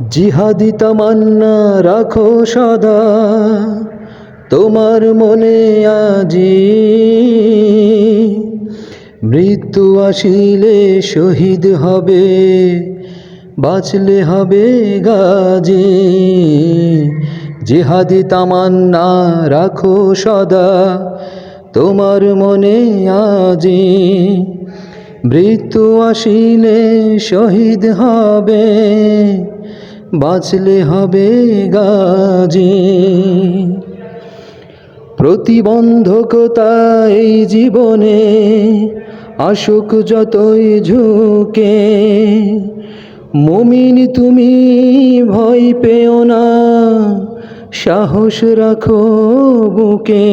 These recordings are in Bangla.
জিহাদি তামান্না রাখো সদা, তোমার মনে আজি মৃত্যু আসিলে শহীদ হবে, বাঁচলে হবে গাজী। জিহাদি তামান্না রাখো সদা, তোমার মনে আজি মৃত্যু আসিলে শহীদ হবে। বাঁচলে হবে গাজী। প্রতিবন্ধকতা এই জীবনে আসুক যতই ঝুঁকে। মমিন তুমি ভয় পেও না, সাহস রাখো বুকে।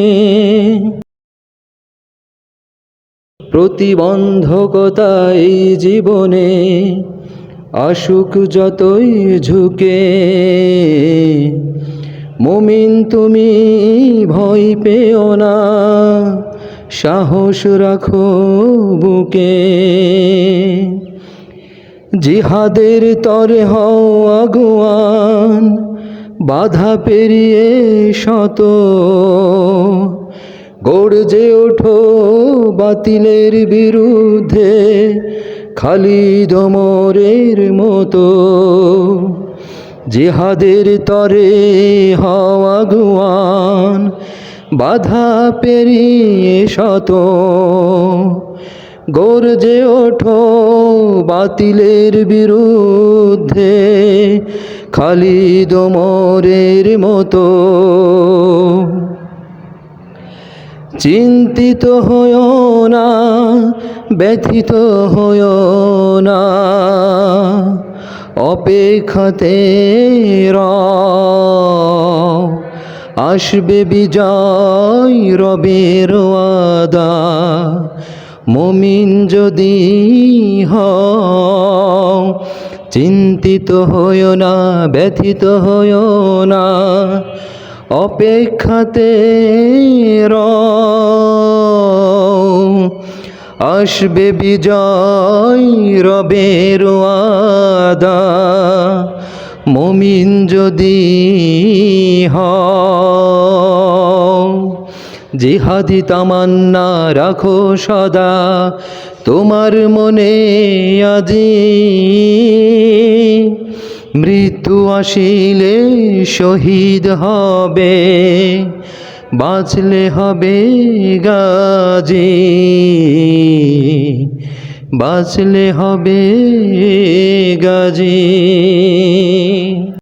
প্রতিবন্ধকতা এই জীবনে আসুক যতই ঝুঁকে, মুমিন তুমি ভয় পেও না, সাহস রাখো বুকে। জিহাদের তরে হও আগুয়ান, বাধা পেরিয়ে শত। গড়জে ওঠো বাতিলের বিরুদ্ধে খালি দমরের মতো, জিহাদের তরে হওয়া গুয়ান, বাধা পেরিয়ে শত। গর্জে ওঠো বাতিলের বিরুদ্ধে খালি দমরের মতো। চিন্তিত হয় না, ব্যথিত হয় না অপেক্ষাতে রও। আসবে বিজয় রবের ওয়াদা মমিন যদি হও, চিন্তিত হয় না, ব্যথিত হয় না অপেক্ষাতে রও। আসবে বিজয় রবের ওয়াদা। মমিন যদি হও, জিহাদি তামান্না রাখো সদা। তোমার মনে আজি মৃত্যু আসিলে শহীদ হবে। বাঁচলে হবে গাজী। বাঁচলে হবে গাজী।